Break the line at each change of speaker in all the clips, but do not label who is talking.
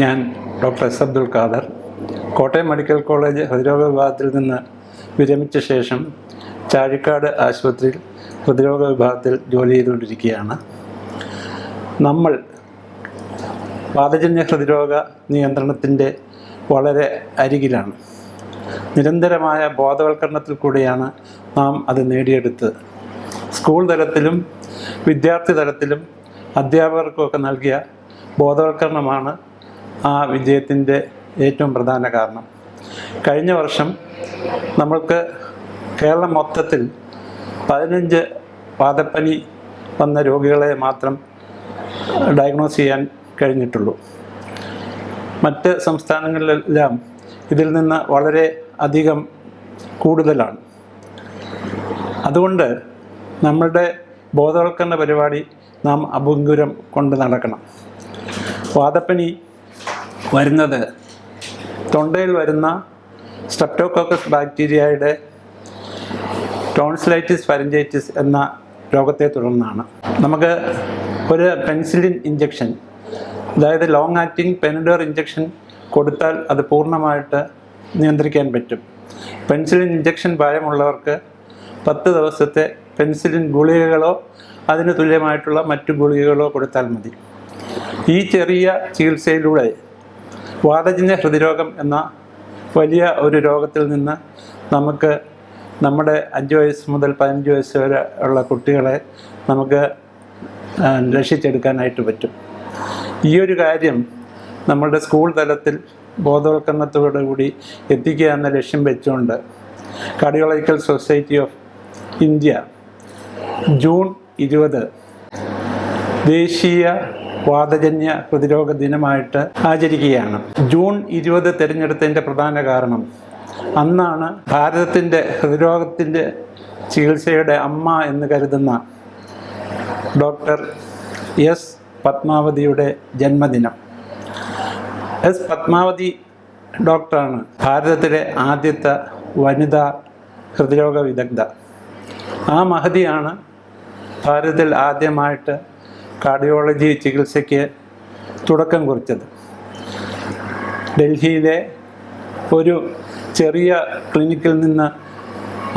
ഞാൻ doctor S Abdul Khader. Kottayam medical college ഹൃദ്രോഗ വിഭാഗത്തിൽ നിന്ന് വിരമിച്ച ശേഷം ചാഴിക്കാട് ആശുപത്രിയിൽ ഹൃദ്രോഗ വിഭാഗത്തിൽ ജോലി ചെയ്തുകൊണ്ടിരിക്കുകയാണ്. നമ്മൾ വാതജന്യ ഹൃദ്രോഗ നിയന്ത്രണത്തിന്റെ വളരെ അരികിലാണ്. നിരന്തരമായ ബോധവൽക്കരണത്തിൽ കൂടിയാണ് നാം അത് നേടിയെടുത്തത്. സ്കൂൾ തലത്തിലും വിദ്യാർത്ഥി തലത്തിലും അധ്യാപകർക്കുമൊക്കെ നൽകിയ ബോധവൽക്കരണമാണ് ആ വിജയത്തിന്റെ ഏറ്റവും പ്രധാന കാരണം. കഴിഞ്ഞ വർഷം നമ്മൾക്ക് കേരളം മൊത്തത്തിൽ പതിനഞ്ച് വാദപ്പനി വന്ന രോഗികളെ മാത്രം ഡയഗ്നോസ് ചെയ്യാൻ കഴിഞ്ഞിട്ടുള്ളൂ. മറ്റ് സംസ്ഥാനങ്ങളിലെല്ലാം ഇതിൽ നിന്ന് വളരെ അധികം കൂടുതലാണ്. അതുകൊണ്ട് നമ്മളുടെ ബോധവൽക്കരണ പരിപാടി നാം അഭുങ്കുരം കൊണ്ട് നടക്കണം. വാദപ്പനി വരുന്നത്. തൊണ്ടയിൽ വരുന്ന സ്ട്രെപ്റ്റോകോക്കസ് ബാക്ടീരിയയുടെ ടോൺസിലൈറ്റിസ് ഫരഞ്ചൈറ്റിസ് എന്ന രോഗത്തെ തുടർന്നാണ്. നമുക്ക് ഒരു പെൻസിലിൻ ഇഞ്ചക്ഷൻ അതായത് ലോങ് ആക്ടിങ് പെനിഡോർ ഇഞ്ചക്ഷൻ കൊടുത്താൽ അത് പൂർണമായിട്ട് നിയന്ത്രിക്കാൻ പറ്റും. പെൻസിലിൻ ഇഞ്ചക്ഷൻ ഭയമുള്ളവർക്ക് പത്ത് ദിവസത്തെ പെൻസിലിൻ ഗുളികകളോ അതിന് തുല്യമായിട്ടുള്ള മറ്റു ഗുളികകളോ കൊടുത്താൽ മതി. ഈ ചെറിയ ചികിത്സയിലൂടെ വാതജന്യ ഹൃദ്രോഗം എന്ന വലിയ ഒരു രോഗത്തിൽ നിന്ന് നമുക്ക് നമ്മുടെ അഞ്ച് വയസ്സ് മുതൽ പതിനഞ്ച് വയസ്സ് വരെ ഉള്ള കുട്ടികളെ നമുക്ക് രക്ഷിച്ചെടുക്കാനായിട്ട് പറ്റും. ഈ ഒരു കാര്യം നമ്മളുടെ സ്കൂൾ തലത്തിൽ ബോധവൽക്കരണത്തോടു കൂടി എത്തിക്കുക എന്ന ലക്ഷ്യം വെച്ചുകൊണ്ട് cardiological society of India June ഇരുപത് ദേശീയ വാതജന്യ പ്രതിരോധ ദിനമായിട്ട് ആചരിക്കുകയാണ്. ജൂൺ ഇരുപത് തിരഞ്ഞെടുത്തതിന്റെ പ്രധാന കാരണം അന്നാണ് ഭാരതത്തിന്റെ ഹൃദ്രോഗത്തിന്റെ ചികിത്സയുടെ അമ്മ എന്ന് കരുതുന്ന ഡോക്ടർ എസ് പത്മാവതിയുടെ ജന്മദിനം. എസ് പത്മാവതി ഡോക്ടറാണ് ഭാരതത്തിലെ ആദ്യത്തെ വനിതാ ഹൃദ്രോഗ വിദഗ്ധ. ആ മഹതിയാണ് ഭാരതത്തിൽ ആദ്യമായിട്ട് കാർഡിയോളജി ചികിത്സയ്ക്ക് തുടക്കം കുറിച്ചത്. ഡൽഹിയിലെ ഒരു ചെറിയ ക്ലിനിക്കിൽ നിന്ന്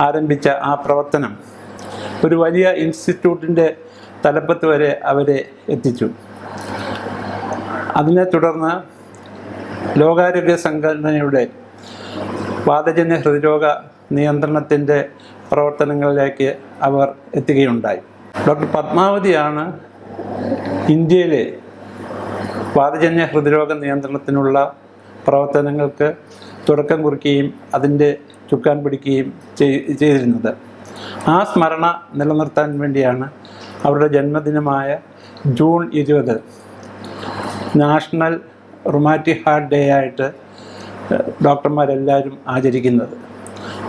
ആരംഭിച്ച ആ പ്രവർത്തനം ഒരു വലിയ ഇൻസ്റ്റിറ്റ്യൂട്ടിന്റെ തലപ്പത്ത് വരെ അവരെ എത്തിച്ചു. അതിനെ തുടർന്ന് ലോകാരോഗ്യ സംഘടനയുടെ വാതജന്യ ഹൃദ്രോഗ നിയന്ത്രണത്തിന്റെ പ്രവർത്തനങ്ങളിലേക്ക് അവർ എത്തുകയുണ്ടായി. ഡോക്ടർ പത്മാവതിയാണ് ഇന്ത്യയിലെ വാതജന്യ ഹൃദ്രോഗ നിയന്ത്രണത്തിനുള്ള പ്രവർത്തനങ്ങൾക്ക് തുടക്കം കുറിക്കുകയും അതിന്റെ ചുക്കാൻ പിടിക്കുകയും ചെയ്തിരുന്നത്. ആ സ്മരണ നിലനിർത്താൻ വേണ്ടിയാണ് അവരുടെ ജന്മദിനമായ ജൂൺ ഇരുപത് നാഷണൽ റൊമാറ്റിക് ഹാർട്ട് ഡേ ആയിട്ട് ഡോക്ടർമാരെല്ലാവരും ആചരിക്കുന്നത്.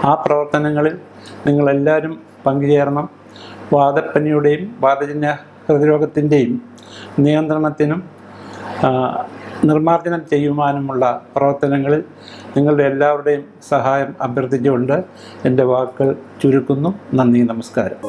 ആ പ്രവർത്തനങ്ങളിൽ നിങ്ങളെല്ലാവരും പങ്കുചേരണം. വാദപ്പനിയുടെയും വാതജന്യ ഹൃദ്രോഗത്തിന്റെയും നിയന്ത്രണത്തിനും നിർമ്മാർജനം ചെയ്യുവാനുമുള്ള പ്രവർത്തനങ്ങളിൽ നിങ്ങളുടെ എല്ലാവരുടെയും സഹായം അഭ്യർത്ഥിച്ചുകൊണ്ട് എന്റെ വാക്കുകൾ ചുരുക്കുന്നു. നന്ദി നമസ്കാരം.